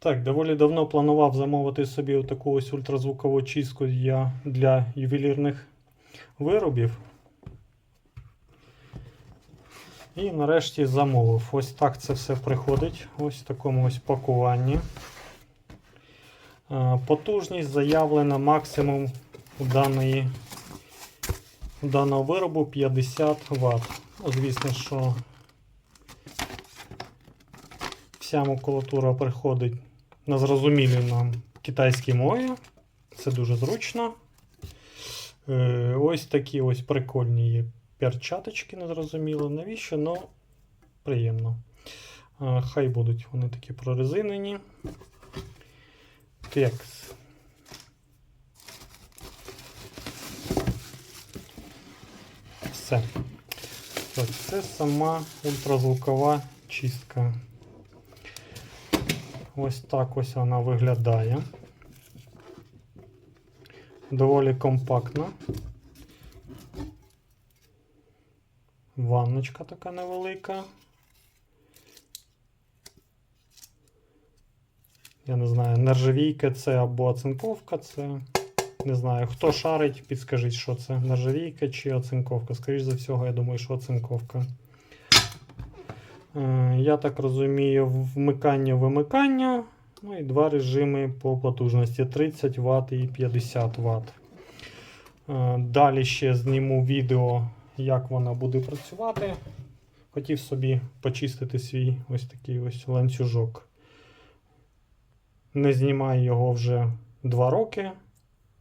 Так, доволі давно планував замовити собі таку ось ультразвукову чистку для ювелірних виробів. І нарешті замовив. Ось так це все приходить. Ось в такому ось пакуванні. Е, Потужність заявлена максимум даної, даного виробу 50 Вт. Ну, звісно, що вся макулатура приходить на зрозумілій нам китайській мові. Це дуже зручно. Е, Ось такі ось прикольні є перчаточки, незрозуміло навіщо, але приємно. Хай будуть вони такі прорезинені. Текс. Все. Так, це сама ультразвукова чистка. Ось так ось вона виглядає. Доволі компактна. Ванночка така невелика. Я не знаю, нержавійка це або оцинковка це. Не знаю, хто шарить, підскажіть, що це нержавійка чи оцинковка. Скоріше за всього, я думаю, що оцинковка. Е, Я так розумію, вмикання-вимикання. Ну і два режими по потужності 30 Вт і 50 Вт. Е, Далі ще зніму відео, як вона буде працювати. Хотів собі почистити свій ось такий ось ланцюжок. Не знімаю його вже 2 роки.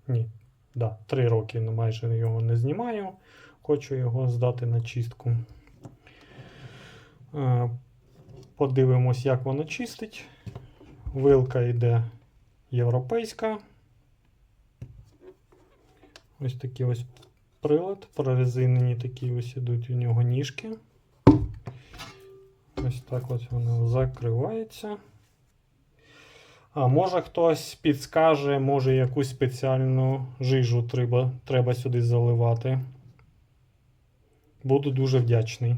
Ні, да, 3 роки майже його не знімаю. Хочу його здати на чистку. Е, Подивимось, як воно чистить. Вилка йде європейська. Ось такий ось прилад. Прорезинені такі ось ідуть у нього ніжки. Ось так ось воно закривається. А може хтось підскаже, може якусь спеціальну жижу треба, треба сюди заливати. Буду дуже вдячний.